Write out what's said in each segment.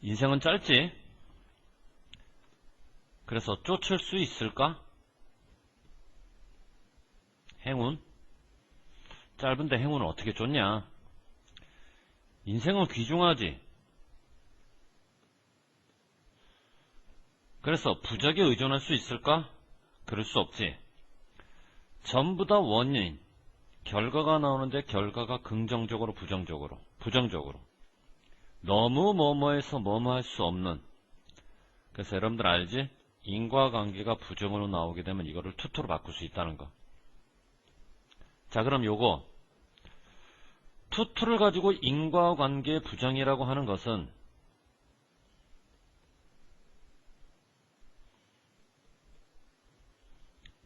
인생은 짧지? 그래서 쫓을 수 있을까? 행운? 짧은데 행운을 어떻게 쫓냐? 인생은 귀중하지. 그래서 부적에 의존할 수 있을까? 그럴 수 없지. 전부 다 원인, 결과가 나오는데 결과가 긍정적으로 부정적으로, 부정적으로. 너무 뭐뭐해서 뭐뭐 할 수 없는. 그래서 여러분들 알지? 인과관계가 부정으로 나오게 되면 이거를 투투로 바꿀 수 있다는 거. 자, 그럼 요거. 투투를 가지고 인과관계 부정이라고 하는 것은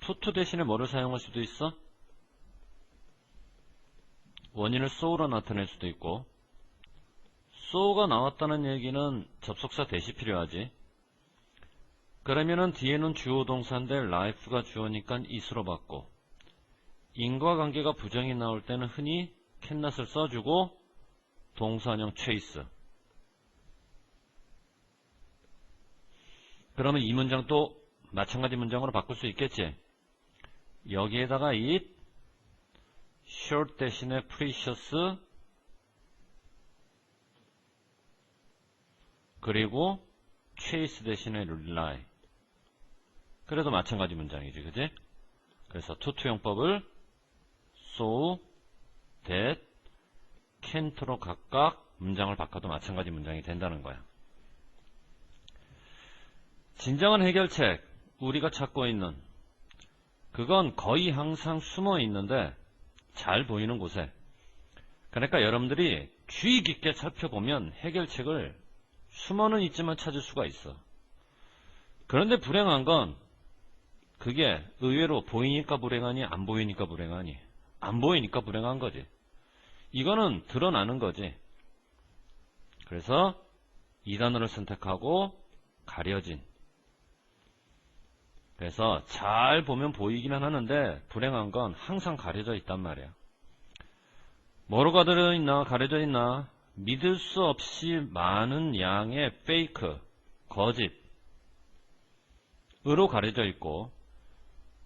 투투 대신에 뭐를 사용할 수도 있어? 원인을 so로 나타낼 수도 있고 so가 나왔다는 얘기는 접속사 대시 필요하지. 그러면은 뒤에는 주어 동사인데 life가 주어니까 is로 받고 인과관계가 부정이 나올 때는 흔히 캔낫을 써주고 동사형 chase 그러면 이 문장 또 마찬가지 문장으로 바꿀 수 있겠지? 여기에다가 it short 대신에 precious 그리고 chase 대신에 rely 그래도 마찬가지 문장이지 그지? 그래서 투투용법을 so, that, can't로 각각 문장을 바꿔도 마찬가지 문장이 된다는 거야. 진정한 해결책, 우리가 찾고 있는. 그건 거의 항상 숨어 있는데 잘 보이는 곳에. 그러니까 여러분들이 주의 깊게 살펴보면 해결책을 숨어는 있지만 찾을 수가 있어. 그런데 불행한 건 그게 의외로 보이니까 불행하니 안 보이니까 불행하니 안 보이니까 불행한 거지. 이거는 드러나는 거지. 그래서 이 단어를 선택하고 가려진. 그래서 잘 보면 보이기는 하는데 불행한 건 항상 가려져 있단 말이야. 뭐로 가려져 있나? 가려져 있나? 믿을 수 없이 많은 양의 페이크, 거짓, 으로 가려져 있고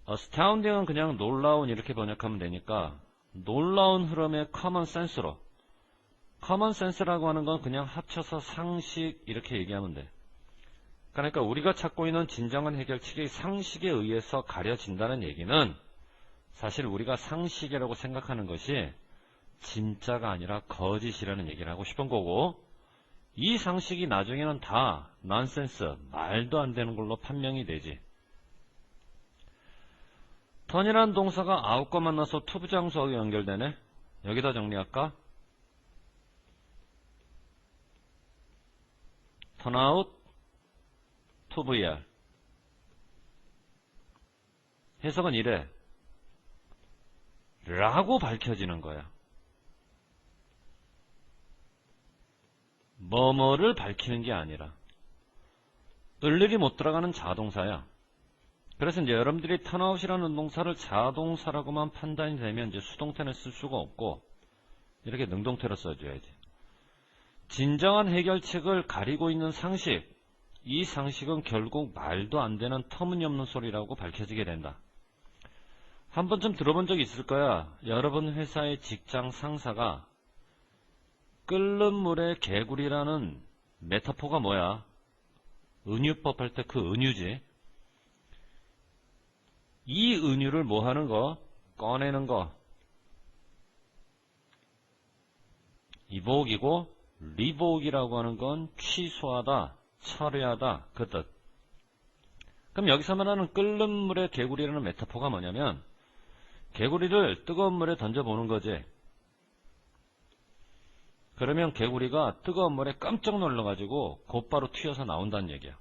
astounding은 그냥 놀라운 이렇게 번역하면 되니까 놀라운 흐름의 common sense로 common sense라고 하는 건 그냥 합쳐서 상식 이렇게 얘기하면 돼. 그러니까 우리가 찾고 있는 진정한 해결책이 상식에 의해서 가려진다는 얘기는 사실 우리가 상식이라고 생각하는 것이 진짜가 아니라 거짓이라는 얘기를 하고 싶은 거고 이 상식이 나중에는 다 난센스, 말도 안 되는 걸로 판명이 되지. 턴이라는 동사가 아웃과 만나서 투부장수하고 연결되네. 여기다 정리할까? 턴아웃, 투VR. 해석은 이래. 라고 밝혀지는 거야. 뭐뭐를 밝히는 게 아니라 을일이 못 들어가는 자동사야. 그래서 이제 여러분들이 턴아웃이라는 동사를 자동사라고만 판단이 되면 이제 수동태는 쓸 수가 없고 이렇게 능동태로 써줘야지. 진정한 해결책을 가리고 있는 상식, 이 상식은 결국 말도 안 되는 터무니없는 소리라고 밝혀지게 된다. 한 번쯤 들어본 적 있을 거야. 여러분 회사의 직장 상사가 끓는 물에 개구리라는 메타포가 뭐야? 은유법 할 때 그 은유지. 이 은유를 뭐 하는 거? 꺼내는 거. 이복이고 리복이라고 하는 건 취소하다, 처리하다 그 뜻. 그럼 여기서 말하는 끓는 물에 개구리라는 메타포가 뭐냐면 개구리를 뜨거운 물에 던져보는 거지. 그러면 개구리가 뜨거운 물에 깜짝 놀라가지고 곧바로 튀어서 나온다는 얘기야.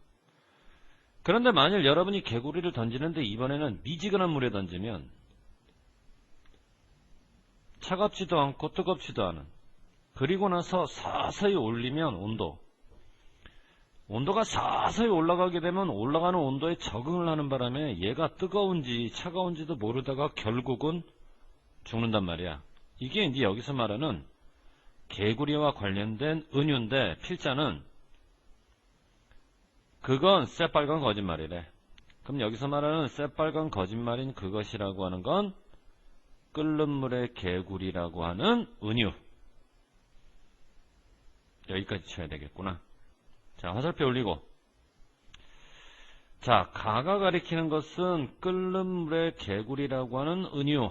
그런데 만일 여러분이 개구리를 던지는데 이번에는 미지근한 물에 던지면 차갑지도 않고 뜨겁지도 않은 그리고 나서 서서히 올리면 온도 온도가 서서히 올라가게 되면 올라가는 온도에 적응을 하는 바람에 얘가 뜨거운지 차가운지도 모르다가 결국은 죽는단 말이야. 이게 이제 여기서 말하는 개구리와 관련된 은유인데 필자는 그건 새빨간 거짓말이래. 그럼 여기서 말하는 새빨간 거짓말인 그것이라고 하는 건 끓는 물의 개구리라고 하는 은유. 여기까지 쳐야 되겠구나. 자, 화살표 올리고. 자, 가가 가리키는 것은 끓는 물의 개구리라고 하는 은유.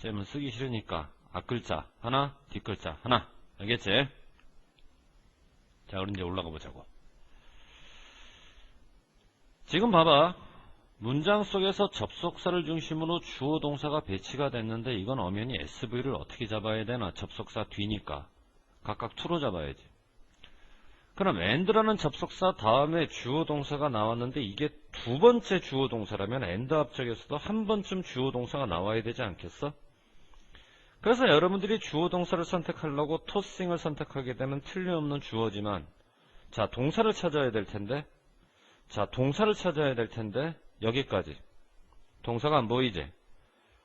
쌤은 쓰기 싫으니까 앞글자 하나, 뒷글자 하나. 알겠지? 자, 우리 이제 올라가 보자고. 지금 봐봐. 문장 속에서 접속사를 중심으로 주어 동사가 배치가 됐는데 이건 엄연히 SV를 어떻게 잡아야 되나? 접속사 뒤니까. 각각 투로 잡아야지. 그럼 and라는 접속사 다음에 주어 동사가 나왔는데 이게 두 번째 주어 동사라면 and 앞쪽에서도 한 번쯤 주어 동사가 나와야 되지 않겠어? 그래서 여러분들이 주어 동사를 선택하려고 토싱을 선택하게 되면 틀림없는 주어지만 자 동사를 찾아야 될 텐데 자 동사를 찾아야 될 텐데 여기까지 동사가 안 보이지?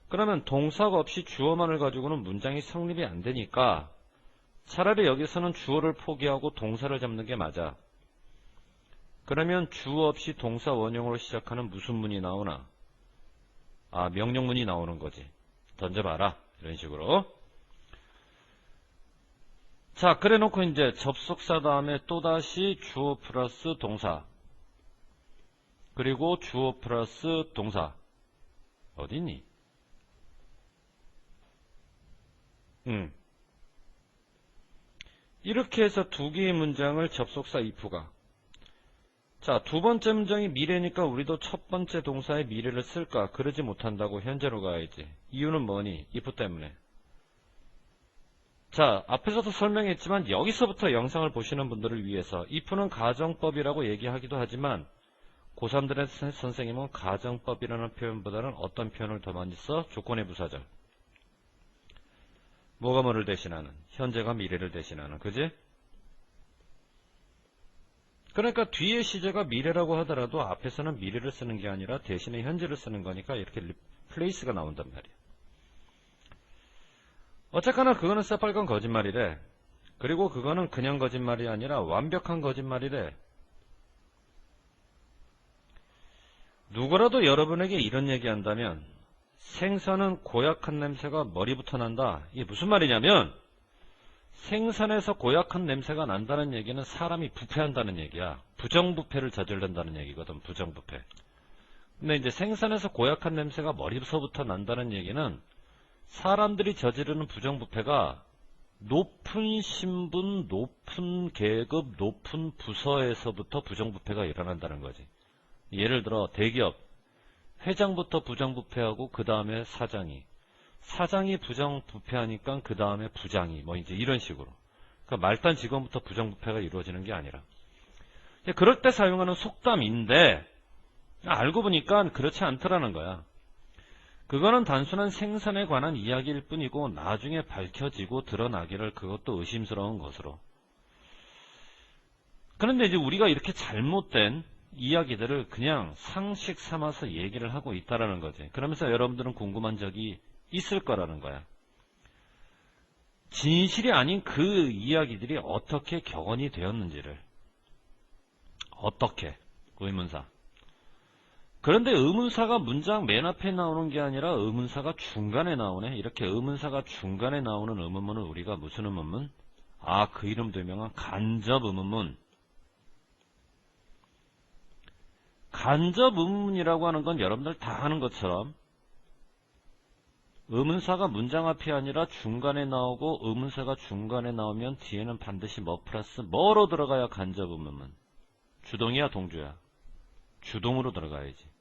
그러면 동사가 없이 주어만을 가지고는 문장이 성립이 안 되니까 차라리 여기서는 주어를 포기하고 동사를 잡는 게 맞아. 그러면 주어 없이 동사 원형으로 시작하는 무슨 문이 나오나? 아, 명령문이 나오는 거지. 던져봐라. 이런 식으로. 자, 그래 놓고 이제 접속사 다음에 또다시 주어 플러스 동사. 그리고 주어 플러스 동사. 어디니? 응. 이렇게 해서 두 개의 문장을 접속사 if가 자, 두 번째 문장이 미래니까 우리도 첫 번째 동사의 미래를 쓸까? 그러지 못한다고 현재로 가야지. 이유는 뭐니? if 때문에. 자, 앞에서도 설명했지만 여기서부터 영상을 보시는 분들을 위해서 if는 가정법이라고 얘기하기도 하지만 고3들의 선생님은 가정법이라는 표현보다는 어떤 표현을 더 많이 써? 조건의 부사절. 뭐가 뭐를 대신하는? 현재가 미래를 대신하는. 그지? 그러니까 뒤에 시제가 미래라고 하더라도 앞에서는 미래를 쓰는 게 아니라 대신에 현재를 쓰는 거니까 이렇게 플레이스가 나온단 말이야. 어쨌거나 그거는 새빨간 거짓말이래. 그리고 그거는 그냥 거짓말이 아니라 완벽한 거짓말이래. 누구라도 여러분에게 이런 얘기 한다면 생선은 고약한 냄새가 머리부터 난다. 이게 무슨 말이냐면 생선에서 고약한 냄새가 난다는 얘기는 사람이 부패한다는 얘기야. 부정부패를 저지른다는 얘기거든. 부정부패. 근데 이제 생선에서 고약한 냄새가 머리서부터 난다는 얘기는 사람들이 저지르는 부정부패가 높은 신분, 높은 계급, 높은 부서에서부터 부정부패가 일어난다는 거지. 예를 들어 대기업. 회장부터 부정부패하고 그 다음에 사장이. 사장이 부정부패하니까 그 다음에 부장이. 뭐 이제 이런 식으로. 그러니까 말단 직원부터 부정부패가 이루어지는 게 아니라. 그럴 때 사용하는 속담인데 알고 보니까 그렇지 않더라는 거야. 그거는 단순한 생산에 관한 이야기일 뿐이고 나중에 밝혀지고 드러나기를 그것도 의심스러운 것으로. 그런데 이제 우리가 이렇게 잘못된 이야기들을 그냥 상식 삼아서 얘기를 하고 있다라는 거지. 그러면서 여러분들은 궁금한 적이 있을 거라는 거야. 진실이 아닌 그 이야기들이 어떻게 격언이 되었는지를. 어떻게? 의문사. 그런데 의문사가 문장 맨 앞에 나오는 게 아니라 의문사가 중간에 나오네. 이렇게 의문사가 중간에 나오는 의문문은 우리가 무슨 의문문? 아, 그 이름도 유명한 간접 의문문. 간접 의문이라고 하는 건 여러분들 다 아는 것처럼 의문사가 문장 앞이 아니라 중간에 나오고 의문사가 중간에 나오면 뒤에는 반드시 뭐 플러스 뭐로 들어가야 간접 의문문 주동이야 동주야 주동으로 들어가야지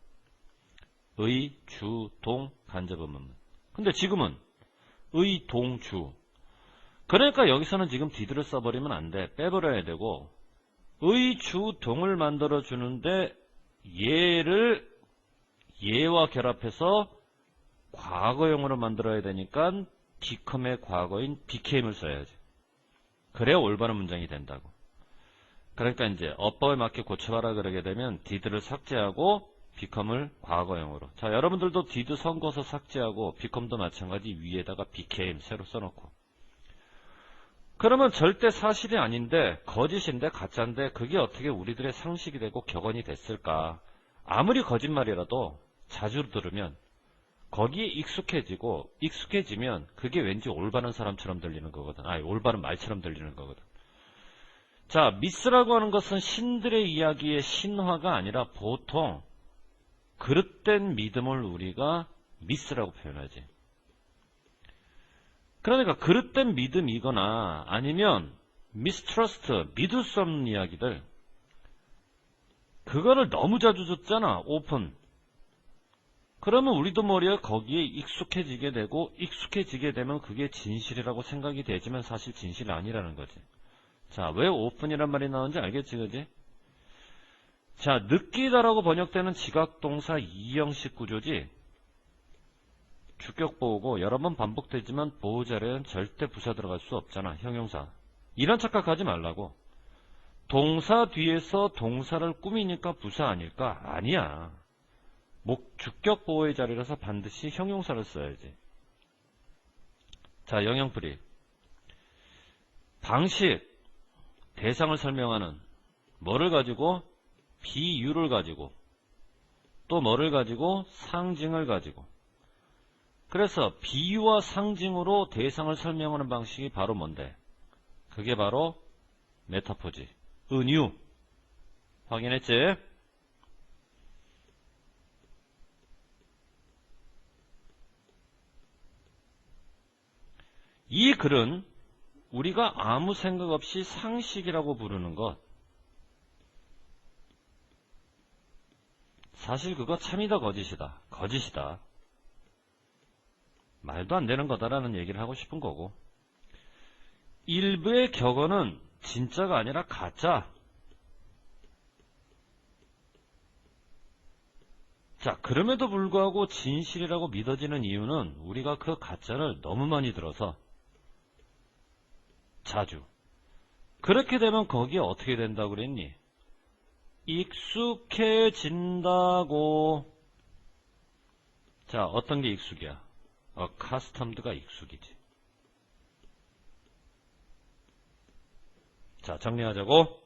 의, 주, 동 간접 의문문 근데 지금은 의, 동, 주 그러니까 여기서는 지금 디드를 써버리면 안 돼 빼버려야 되고 의, 주, 동을 만들어 주는데 얘를 얘와 결합해서 과거형으로 만들어야 되니까 become의 과거인 became을 써야지. 그래야 올바른 문장이 된다고. 그러니까 이제 어법에 맞게 고쳐봐라 그러게 되면 did를 삭제하고 become을 과거형으로. 자, 여러분들도 did 선거서 삭제하고 become도 마찬가지 위에다가 became 새로 써놓고. 그러면 절대 사실이 아닌데 거짓인데 가짜인데 그게 어떻게 우리들의 상식이 되고 격언이 됐을까? 아무리 거짓말이라도 자주 들으면 거기에 익숙해지고 익숙해지면 그게 왠지 올바른 사람처럼 들리는 거거든. 아니 올바른 말처럼 들리는 거거든. 자, 미스라고 하는 것은 신들의 이야기의 신화가 아니라 보통 그릇된 믿음을 우리가 미스라고 표현하지. 그러니까 그릇된 믿음이거나 아니면 미스트러스트, 믿을 수 없는 이야기들 그거를 너무 자주 듣잖아, 오픈. 그러면 우리도 머리에 거기에 익숙해지게 되고 익숙해지게 되면 그게 진실이라고 생각이 되지만 사실 진실이 아니라는 거지. 자, 왜 오픈이란 말이 나오는지 알겠지, 그지? 자, 느끼다라고 번역되는 지각동사 이형식 구조지. 주격 보호고 여러 번 반복되지만 보호 자리에는 절대 부사 들어갈 수 없잖아, 형용사. 이런 착각하지 말라고. 동사 뒤에서 동사를 꾸미니까 부사 아닐까? 아니야. 목 주격 보호의 자리라서 반드시 형용사를 써야지. 자, 영영풀이. 방식, 대상을 설명하는 뭐를 가지고 비유를 가지고 또 뭐를 가지고 상징을 가지고 그래서 비유와 상징으로 대상을 설명하는 방식이 바로 뭔데? 그게 바로 메타포지. 은유. 확인했지? 이 글은 우리가 아무 생각 없이 상식이라고 부르는 것. 사실 그거 참이다 거짓이다. 거짓이다. 말도 안 되는 거다라는 얘기를 하고 싶은 거고. 일부의 격언은 진짜가 아니라 가짜. 자, 그럼에도 불구하고 진실이라고 믿어지는 이유는 우리가 그 가짜를 너무 많이 들어서 자주. 그렇게 되면 거기에 어떻게 된다고 그랬니? 익숙해진다고. 자, 어떤 게 익숙이야? 어, 카스텀드가 익숙이지. 자, 정리하자고.